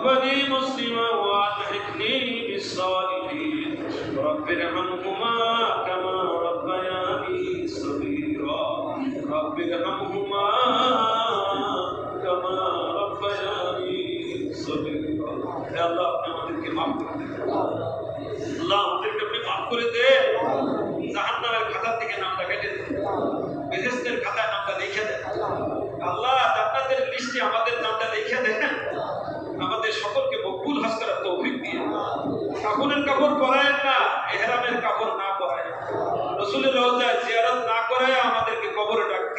توفني مسلما والحقني بالصالحين رب ارحمهما كما ربياني صغيرا رب ارحمهما كما ربياني صغيرا يا الله আপনি আমাদেরকে মাফ করে দেন আল্লাহ আমাদেরকে আপনি মাফ করে দেন জাহান্নামের খাতা থেকে নামটা কেটে দেন বেহেস্তের খাতায় নামটা লিখে দেন আল্লাহ জান্নাতের লিস্টে আমাদের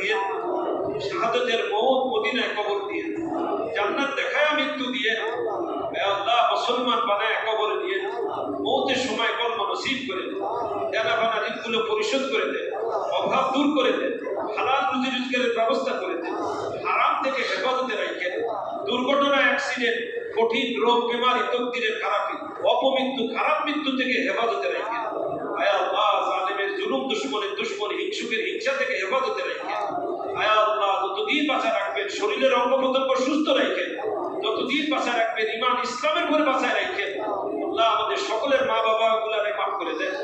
দিয়ে শাহাদতের মৌত মদিনায় কবর দিয়ে জান্নাত দেখায় মৃত্যু দিয়ে আল্লাহ মুসলমান বানায় কবরে দিয়ে মৌতের সময় কর্ম নসিব করে দেনা বানা ঋণগুলো পরিশোধ করে দেন অভাব দূর করে দেন হালাল রুজি রোজগারের ব্যবস্থা করে দেন হারাম থেকে হেফাজতে রাখেন দুর্ঘটনা, অ্যাক্সিডেন্ট, কঠিন রোগ, বিমারি, তকদিরের খারাপি, অপমৃত্যু, খারাপ মৃত্যু থেকে হেফাজতে রাখেন আয় আল্লাহ জুলুম, দুশ্মনের দুশ্মন, হিংসুকের হিংসা থেকে হেফাজতে রাখেন যতদিন বাঁচা রাখবেন, শরীরের অঙ্গ প্রত্যঙ্গ সুস্থ রাখেন, যতদিন বাঁচা রাখবেন ইমান ইসলামের ঘরে বাঁচায় রাখেন, আল্লাহ আমাদের সকলের মা বাবা গুলারে মাফ করে দেন।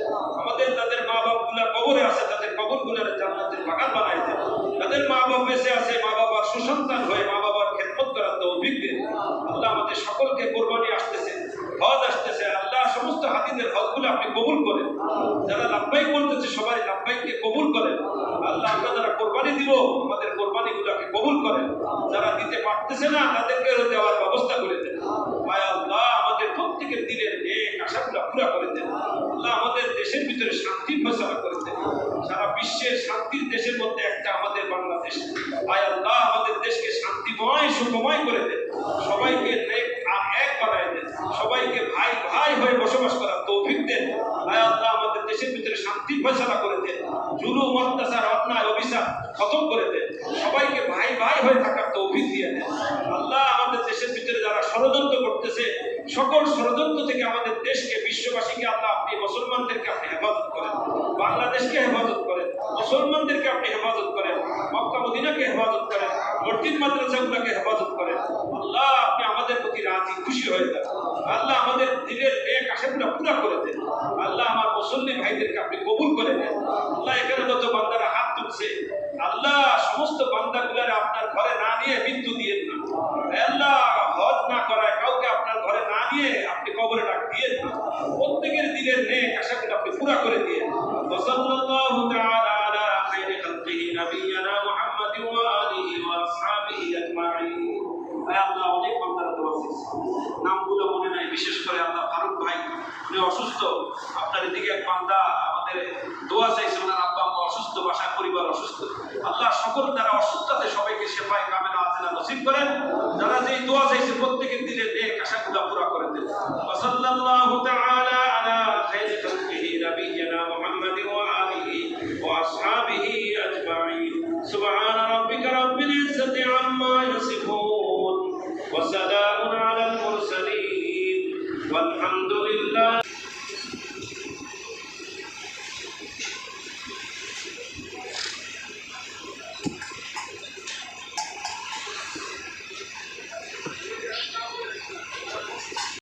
আমাদের তাদের মা বাবা গুলা কবরে আছে, তাদের কবর গুলারে জান্নাতের বাগান বানাই দেন। তাদের মা বাবা বেঁচে আছে মা বাবার সুসন্তান হয়ে মা বাবার খেদমত করার তৌফিক দেন। আল্লাহ আমাদের সকলকে কোরবানি আসতেছে, হজ সমস্ত হাতিদের হজগুলো আপনি কবুল করেন। যারা লাভবাই করতেছে সবাই লাভবাইকে কবুল করেন। আল্লাহ আমরা যারা কোরবানি দিব, আমাদের কোরবানি গুলাকে কবুল করেন। যারা দিতে পারতেছে না, তাদেরকে দেওয়ার ব্যবস্থা করে দেন। আয় আল্লাহ আমাদের প্রত্যেকের দিলের নেক আশাগুলা পুরা করে দেন। আল্লাহ আমাদের দেশের ভিতরে শান্তি ফসলা করে দেন। সারা বিশ্বের শান্তির দেশের মধ্যে একটা আমাদের বাংলাদেশ। আয় আল্লাহ আমাদের দেশকে শান্তিময়, সুখময় করে দেন। সবাইকে এক বানায় দেন। সবাইকে ভাই ভাই হয়ে বসবাস করার তৌফিক দেন আয় আল্লাহ আমাদের দেশের ফসলা করে দেন। জুলুম, অত্যাচার, অন্যায়, অভিশাপ খতম করে দেন। সবাইকে ভাই ভাই হয়ে থাকার তৌফিক দিয়ে দেন। আল্লাহ আমাদের দেশের ভিতরে যারা ষড়যন্ত্র করতেছে, সকল ষড়যন্ত্র থেকে আমাদের দেশকে, বিশ্ববাসীকে আল্লাহ আপনি মুসলমানদেরকে আপনি হেফাজত করেন। বাংলাদেশকে হেফাজত করেন। মুসলমানদেরকে আপনি হেফাজত করেন। মক্কা, মদিনাকে হেফাজত করেন। মসজিদ, মাদ্রাসাগুলোকে হেফাজত করেন। আল্লাহ আপনি আমাদের প্রতি রাজি, খুশি হয়ে যান। আল্লাহ আমাদের দিলের এক আশাগুলো পুরা করে দেন। আল্লাহ আমার মুসল্লি ভাইদেরকে আপনি কবুল করে দেন আল্লাহ এখানে যত বান্দারা হাত তুলছে। আল্লাহ সমস্ত বান্দাগুলারে আপনার ঘরে না নিয়ে মৃত্যু দিয়ে না আল্লাহ, হজ না করায় কাউকে আপনার ঘরে না নিয়ে আপনি কবরে ডাক দিয়ে না প্রত্যেকের দিলের নেক আশাগুলো আপনি পুরা করে দিয়ে আয় আল্লাহ, অনেক বান্দারা দোয়া নামগুলো মনে নাই, বিশেষ করে উনি অসুস্থ, আপনার এদিকে এক বান্দা আমাদের দোয়া চাইছে, ওনার আব্বা আম্মা অসুস্থ বাসার পরিবার অসুস্থ। আল্লাহ সকল যারা অসুস্থতে সবাইকে সেফায় কামে না আছে না, নসিব করেন। যারা যেই দোয়া চাইছে, প্রত্যেকের দিলে নেক আশাগুলা পুরা করে দেন। ওয়াসাল্লাল্লাহু তাআলা আলা খাইরি খালকিহি নাবিয়িনা মুহাম্মাদিন ওয়া আলিহি ওয়া আসহাবিহি আজমাইন। সুবহান রাব্বিকা রাব্বিল ইজ্জাতি আম্মা ইয়াসিফুন। ওয়া সালাম والحمد لله